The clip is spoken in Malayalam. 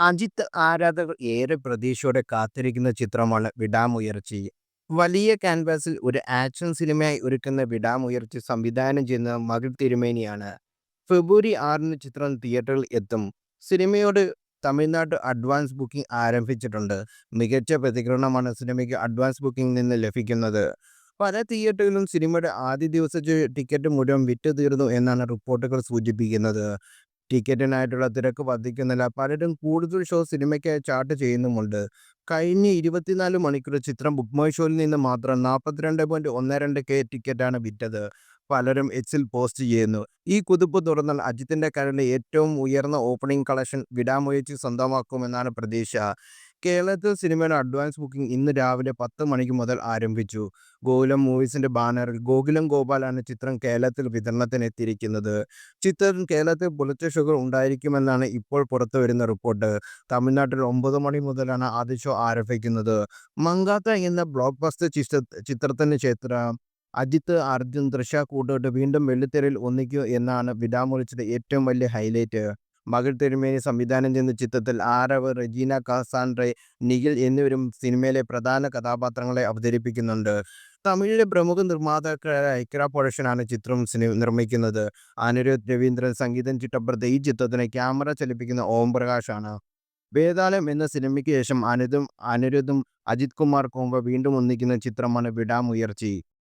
അജിത്ത് ആരാധകർ ഏറെ പ്രതീക്ഷയോടെ കാത്തിരിക്കുന്ന ചിത്രമാണ് വിടാമുയർച്ചി. വലിയ ക്യാൻവാസിൽ ഒരു ആക്ഷൻ സിനിമയായി ഒരുക്കുന്ന വിടാമുയർച്ചി സംവിധാനം ചെയ്യുന്ന മകൾ തിരുമേനിയാണ്. ഫെബ്രുവരി ആറിന് ചിത്രം തിയേറ്ററിൽ എത്തും. സിനിമയോട് തമിഴ്നാട് അഡ്വാൻസ് ബുക്കിംഗ് ആരംഭിച്ചിട്ടുണ്ട്. മികച്ച പ്രതികരണമാണ് സിനിമയ്ക്ക് അഡ്വാൻസ് ബുക്കിംഗിൽ നിന്ന് ലഭിക്കുന്നത്. പല തിയേറ്ററുകളിലും സിനിമയുടെ ആദ്യ ദിവസത്തെ ടിക്കറ്റ് മുഴുവൻ വിറ്റുതീർന്നു എന്നാണ് റിപ്പോർട്ടുകൾ സൂചിപ്പിക്കുന്നത്. ടിക്കറ്റിനായിട്ടുള്ള തിരക്ക് വർദ്ധിക്കുന്നില്ല. പലരും കൂടുതൽ ഷോ സിനിമയ്ക്കായി ചാർട്ട് ചെയ്യുന്നുമുണ്ട്. കഴിഞ്ഞ ഇരുപത്തിനാല് മണിക്കൂർ ചിത്രം ബുക്ക് മൈ ഷോയിൽ നിന്ന് മാത്രം നാൽപ്പത്തിരണ്ട് പോയിന്റ് ഒന്ന് രണ്ട് കെ ടിക്കറ്റാണ് വിറ്റത്. പലരും എച്ചിൽ പോസ്റ്റ് ചെയ്യുന്നു. ഈ കുതിപ്പ് തുറന്നാൽ അജിത്തിന്റെ കരളിൽ ഏറ്റവും ഉയർന്ന ഓപ്പണിംഗ് കളക്ഷൻ വിടാമുയച്ച് സ്വന്തമാക്കുമെന്നാണ് പ്രതീക്ഷ. കേരളത്തിൽ സിനിമയുടെ അഡ്വാൻസ് ബുക്കിംഗ് ഇന്ന് രാവിലെ പത്ത് മണിക്ക് മുതൽ ആരംഭിച്ചു. ഗോകുലം മൂവീസിന്റെ ബാനറിൽ ഗോകുലം ഗോപാലാണ് ചിത്രം കേരളത്തിൽ വിതരണത്തിനെത്തിയിരിക്കുന്നത്. ചിത്രം കേരളത്തിൽ പുലർച്ചെ ഷുഗർ ഉണ്ടായിരിക്കുമെന്നാണ് ഇപ്പോൾ പുറത്തു വരുന്ന റിപ്പോർട്ട്. തമിഴ്നാട്ടിൽ ഒമ്പത് മണി മുതലാണ് ആദ്യ ഷോ ആരംഭിക്കുന്നത്. മങ്കാത്ത എന്ന ബ്ലോക്ക് ബസ്റ്റർ ചിത്രത്തിന് ശേഷം അജിത്ത്, അർജുൻ, തൃഷ കൂട്ടുകെട്ട് വീണ്ടും വെള്ളിത്തെരയിൽ ഒന്നിക്കൂ എന്നാണ് വിടാമൊഴിച്ചത് ഏറ്റവും വലിയ ഹൈലൈറ്റ്. മകിൾ തിരുമേനി സംവിധാനം ചെയ്യുന്ന ചിത്രത്തിൽ ആരവ്, റെജീന കസാൻഡ്രെ, നിഖിൽ എന്നിവരും സിനിമയിലെ പ്രധാന കഥാപാത്രങ്ങളെ അവതരിപ്പിക്കുന്നുണ്ട്. തമിഴിലെ പ്രമുഖ നിർമ്മാതാക്കളായ ഐക്യറ പ്രൊഡക്ഷനാണ് ചിത്രം നിർമ്മിക്കുന്നത്. അനിരുദ്ധ് രവീന്ദ്രൻ സംഗീതം ചിട്ടപ്പുറത്ത് ഈ ചിത്രത്തിന് ക്യാമറ ചലിപ്പിക്കുന്നത് ഓംപ്രകാശാണ്. വേദാലം എന്ന സിനിമയ്ക്ക് ശേഷം അനിതും അനിരുദ്ധും അജിത് കുമാർ കോംബോ വീണ്ടും ഒന്നിക്കുന്ന ചിത്രമാണ് വിടാമുയർച്ചി.